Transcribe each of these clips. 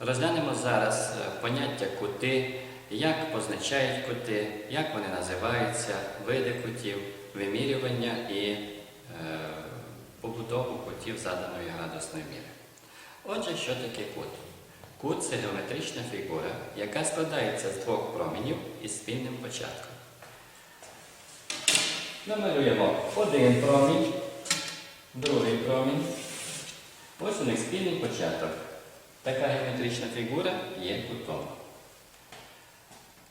Розглянемо зараз е, поняття кути, як позначають кути, як вони називаються, види кутів, вимірювання і е, побудову кутів заданої градусної міри. Отже, що таке кут? Кут це геометрична фігура, яка складається з двох променів із спільним початком. Намалюємо один промінь, другий промінь. Ось у них спільний початок. Така геометрична фігура є кутом.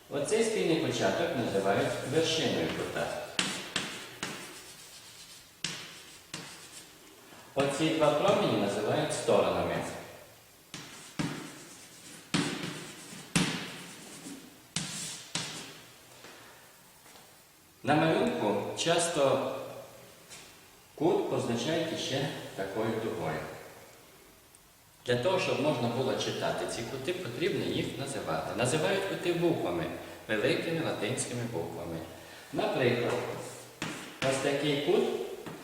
Оцей спільний початок називають вершиною кута. Оці два промені називають сторонами. На малюнку часто кут позначають іще такою дугою. Для того, щоб можна було читати ці кути, потрібно їх називати. Називають кути буквами, великими латинськими буквами. Наприклад, ось такий кут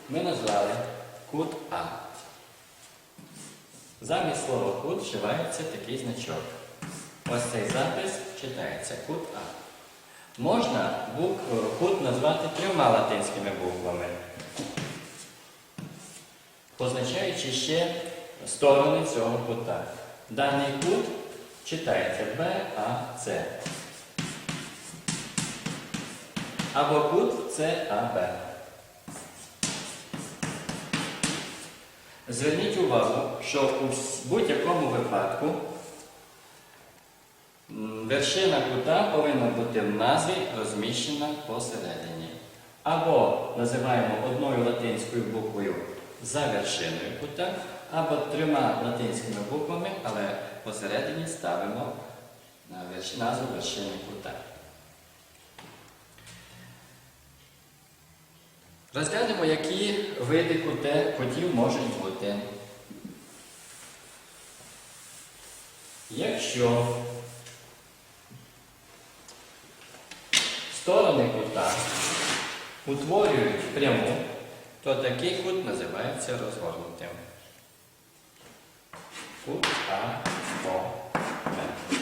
ми назвали кут А. Замість слова кут вживається такий значок. Ось цей запис читається кут А. Можна букву кут назвати трьома латинськими буквами, позначаючи ще сторони цього кута. Даний кут читається БАЦ. Або кут САБ. Зверніть увагу, що у будь-якому випадку вершина кута повинна бути в назві розміщена посередині. Або називаємо одною латинською буквою за вершиною кута, або трьома латинськими буквами, але посередині ставимо назву вершини кута. Розглянемо, які види кутів можуть бути. Якщо сторони кута утворюють пряму, то такий кут називається розгорнутим. Кут А, О, М.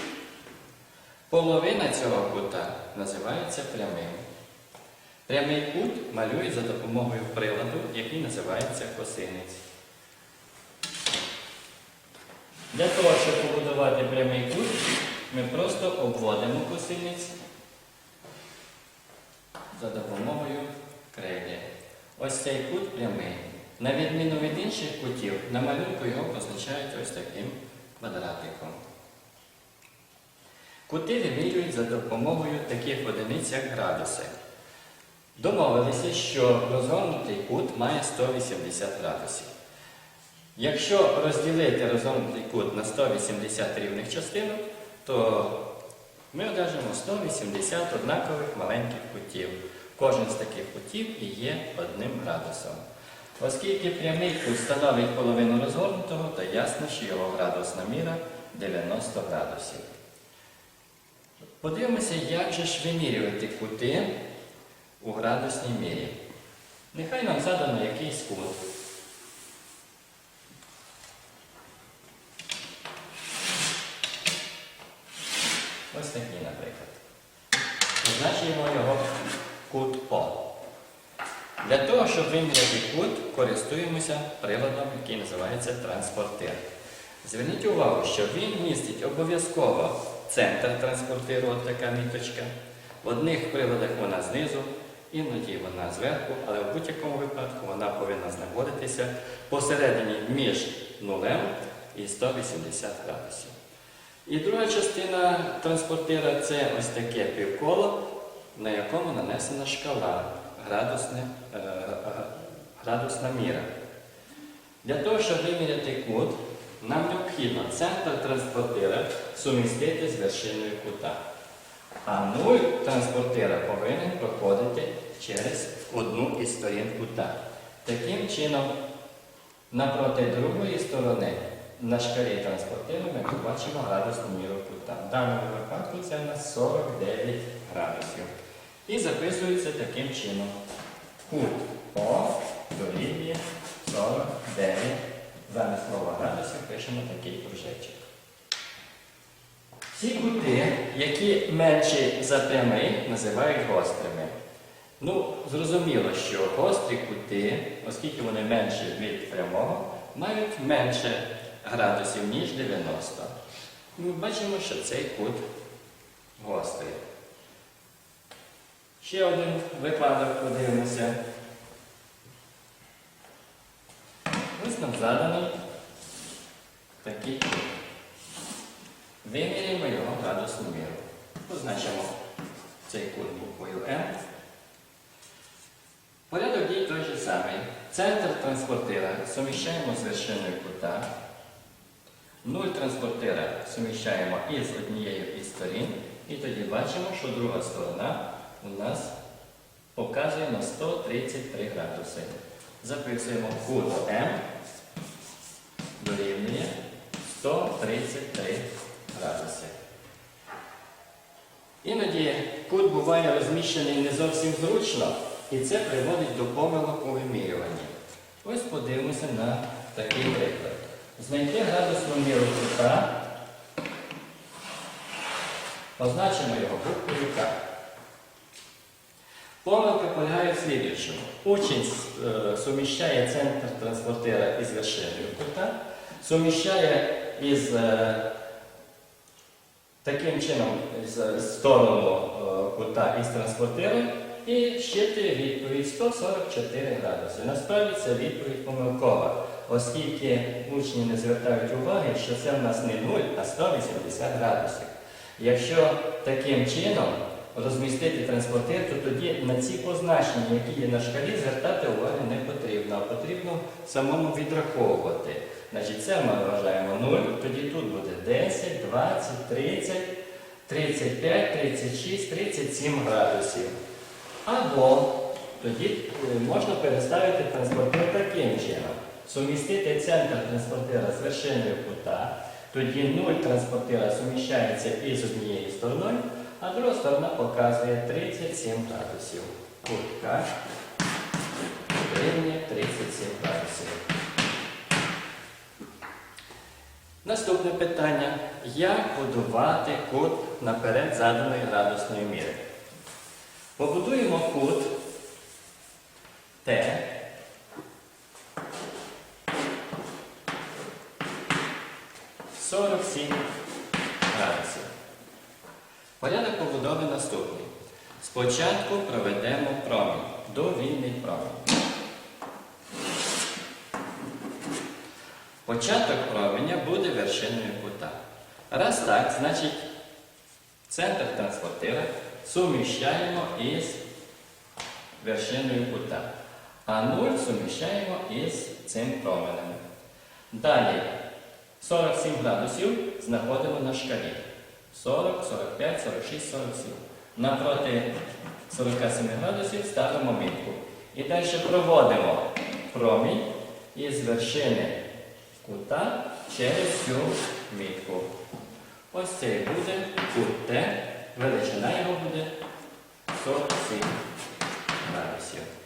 Половина цього кута називається прямим. Прямий кут малюють за допомогою приладу, який називається косинець. Для того, щоб побудувати прямий кут, ми просто обводимо косинець за допомогою крейди. Ось цей кут прямий. На відміну від інших кутів, на малюнку його позначають ось таким квадратиком. Кути вимірюють за допомогою таких одиниць, як градуси. Домовилися, що розгорнутий кут має 180 градусів. Якщо розділити розгорнутий кут на 180 рівних частинок, то ми одержимо 180 однакових маленьких кутів. Кожен з таких кутів і є одним градусом. Оскільки прямий кут становить половину розгорнутого, то ясно, що його градусна міра 90 градусів. Подивимося, як же ж вимірювати кути у градусній мірі. Нехай нам задано якийсь кут. Ось такий, наприклад. Позначимо його кут О. Для того, щоб виміряти кут, користуємося приладом, який називається транспортир. Зверніть увагу, що він містить обов'язково центр транспортиру, от така міточка. В одних приладах вона знизу, іноді вона зверху, але в будь-якому випадку вона повинна знаходитися посередині між нулем і 180 градусів. І друга частина транспортира це ось таке півколо, на якому нанесена шкала, градусне, е, е, градусна міра. Для того, щоб виміряти кут, нам необхідно центр транспортира сумістити з вершиною кута. А нуль транспортира повинен проходити через одну із сторін кута. Таким чином, напроти другої сторони на шкалі транспортира ми побачимо градусну міру кута. В даному випадку це у нас 49 градусів. І записується таким чином. Кут О дорівнює 49. Замість слова градусів пишемо такий кружечок. Ті кути, які менші за прямий, називають гострими. Ну, зрозуміло, що гострі кути, оскільки вони менші від прямого, мають менше градусів, ніж 90. Ми бачимо, що цей кут гострий. Ще один випадок подивимося. Ось нам заданий такий. Виміряємо його градусну міру. Позначимо цей кут буквою М. Порядок дій той же самий. Центр транспортира суміщаємо з вершиною кута. Нуль транспортира суміщаємо із однією із сторін. І тоді бачимо, що друга сторона у нас показує на 133 градуси. Записуємо кут М дорівнює 133 градуси. Іноді кут буває розміщений не зовсім зручно, і це приводить до помилок у вимірюванні. Ось подивимося на такий приклад. Знайти градусну міру кута, позначимо його буквою К. Помилка полягає в слідуючому. Учень е, суміщає центр транспортира із вершиною кута, суміщає із е, таким чином з сторону е, кута із транспортиром і щитує відповідь 144 градуси. Насправді це відповідь помилкова, оскільки учні не звертають уваги, що це в нас не 0, а 180 градусів. Якщо таким чином розмістити транспортир, то тоді на ці позначення, які є на шкалі, звертати уваги не потрібно, а потрібно самому відраховувати. Значить, це ми вважаємо 0, тоді тут буде 10, 20, 30, 35, 36, 37 градусів. Або тоді е, можна переставити транспортир таким чином. Сумістити центр транспортира з вершиною кута, тоді 0 транспортира суміщається із однією стороною, а друга сторона показує 37 градусів. Кутка дорівнює 37 градусів. Наступне питання. Як будувати кут наперед заданої градусної міри? Побудуємо кут Т. Сорок сім градусів. Порядок наступний. Спочатку проведемо промінь, довільний промінь. Початок променя буде вершиною кута. Раз так, значить центр транспортира суміщаємо із вершиною кута. А 0 суміщаємо із цим променем. Далі 47 градусів знаходимо на шкалі. 40, 45, 46, 47. Напроти 47 градусів ставимо мітку. І далі проводимо промінь із вершини кута через цю мітку. Ось це і буде кут Т. Величина його буде 47 градусів.